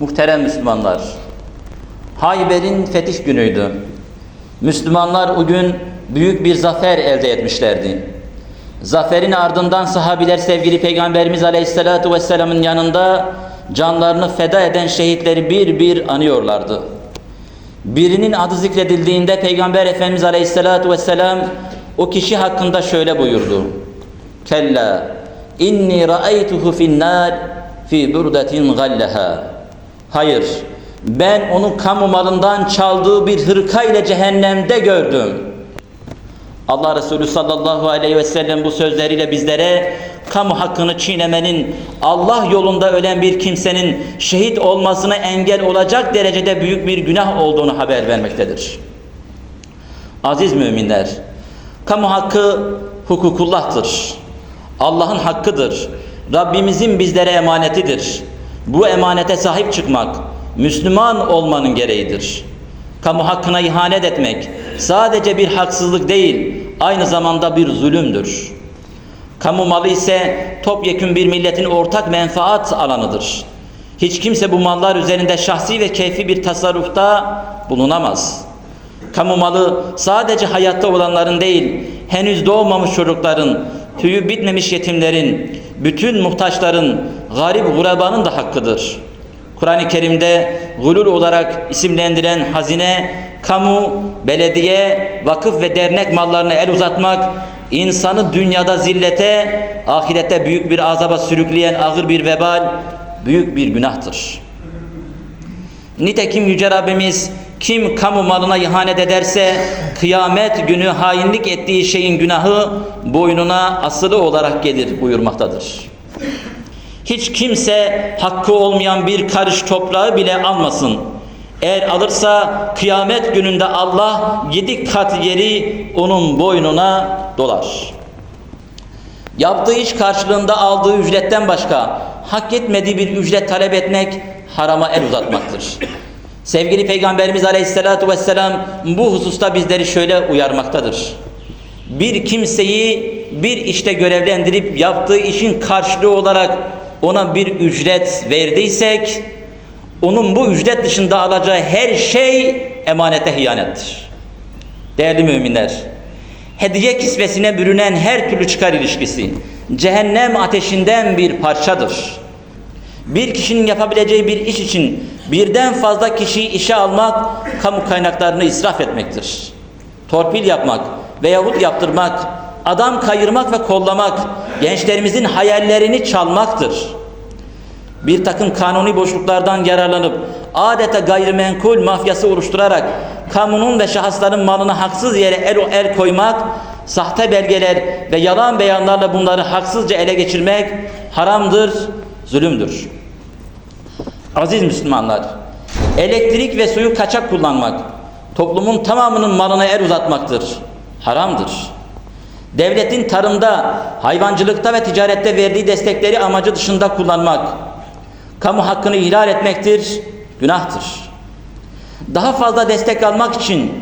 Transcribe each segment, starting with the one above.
Muhterem Müslümanlar, Hayber'in fetih günüydü. Müslümanlar o gün büyük bir zafer elde etmişlerdi. Zaferin ardından sahabiler sevgili Peygamberimiz Aleyhisselatü Vesselam'ın yanında canlarını feda eden şehitleri bir bir anıyorlardı. Birinin adı zikredildiğinde Peygamber Efendimiz Aleyhisselatü Vesselam o kişi hakkında şöyle buyurdu. Kella inni ra'aytuhu finnar fi burdatin gallaha. Hayır, ben onu kamu malından çaldığı bir hırka ile cehennemde gördüm. Allah Resulü sallallahu aleyhi ve sellem bu sözleriyle bizlere kamu hakkını çiğnemenin Allah yolunda ölen bir kimsenin şehit olmasına engel olacak derecede büyük bir günah olduğunu haber vermektedir. Aziz müminler, kamu hakkı hukukullah'tır. Allah'ın hakkıdır. Rabbimizin bizlere emanetidir. Bu emanete sahip çıkmak, Müslüman olmanın gereğidir. Kamu hakkına ihanet etmek sadece bir haksızlık değil, aynı zamanda bir zulümdür. Kamu malı ise topyekün bir milletin ortak menfaat alanıdır. Hiç kimse bu mallar üzerinde şahsi ve keyfi bir tasarrufta bulunamaz. Kamu malı sadece hayatta olanların değil, henüz doğmamış çocukların, tüyü bitmemiş yetimlerin, bütün muhtaçların, garip gurabanın da hakkıdır. Kur'an-ı Kerim'de gulul olarak isimlendirilen hazine, kamu, belediye, vakıf ve dernek mallarına el uzatmak, insanı dünyada zillete, ahirette büyük bir azaba sürükleyen ağır bir vebal, büyük bir günahtır. Nitekim Yüce Rabbimiz kim kamu malına ihanet ederse kıyamet günü hainlik ettiği şeyin günahı boynuna asılı olarak gelir buyurmaktadır. Hiç kimse hakkı olmayan bir karış toprağı bile almasın. Eğer alırsa kıyamet gününde Allah yedi kat yeri onun boynuna dolar. Yaptığı iş karşılığında aldığı ücretten başka hak etmediği bir ücret talep etmek harama el uzatmaktır. Sevgili Peygamberimiz Aleyhisselatü Vesselam bu hususta bizleri şöyle uyarmaktadır. Bir kimseyi bir işte görevlendirip yaptığı işin karşılığı olarak ona bir ücret verdiysek onun bu ücret dışında alacağı her şey emanete hıyanettir. Değerli müminler, hediye kisvesine bürünen her türlü çıkar ilişkisi cehennem ateşinden bir parçadır. Bir kişinin yapabileceği bir iş için birden fazla kişiyi işe almak kamu kaynaklarını israf etmektir. Torpil yapmak veyahut yaptırmak, adam kayırmak ve kollamak, gençlerimizin hayallerini çalmaktır. Bir takım kanuni boşluklardan yararlanıp adeta gayrimenkul mafyası oluşturarak kamunun ve şahısların malına haksız yere el, el koymak, sahte belgeler ve yalan beyanlarla bunları haksızca ele geçirmek haramdır, zulümdür. Aziz Müslümanlar, elektrik ve suyu kaçak kullanmak, toplumun tamamının malına el uzatmaktır, haramdır. Devletin tarımda, hayvancılıkta ve ticarette verdiği destekleri amacı dışında kullanmak, kamu hakkını ihlal etmektir, günahtır. Daha fazla destek almak için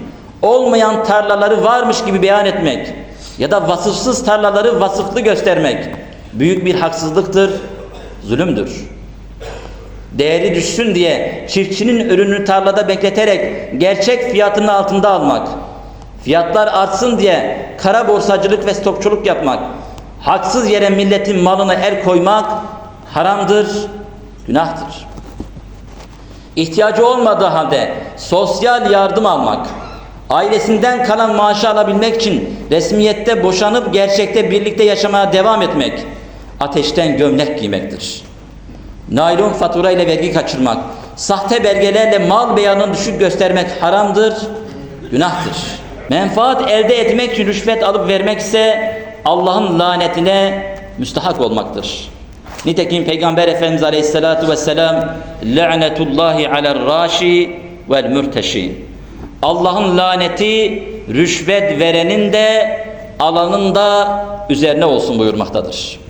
olmayan tarlaları varmış gibi beyan etmek ya da vasıfsız tarlaları vasıflı göstermek büyük bir haksızlıktır, zulümdür. Değeri düşsün diye çiftçinin ürünü tarlada bekleterek gerçek fiyatının altında almak, fiyatlar artsın diye kara borsacılık ve stokçuluk yapmak, haksız yere milletin malına el koymak haramdır, günahtır. İhtiyacı olmadığı halde sosyal yardım almak, ailesinden kalan maaşı alabilmek için resmiyette boşanıp gerçekte birlikte yaşamaya devam etmek, ateşten gömlek giymektir. Naylon fatura ile vergi kaçırmak, sahte belgelerle mal beyanını düşük göstermek haramdır, günahtır. Menfaat elde etmek için rüşvet alıp vermek ise Allah'ın lanetine müstahak olmaktır. Nitekim Peygamber Efendimiz Aleyhisselatü Vesselam Le'netullahi alel raşi vel mürteşi Allah'ın laneti rüşvet verenin de alanın da üzerine olsun buyurmaktadır.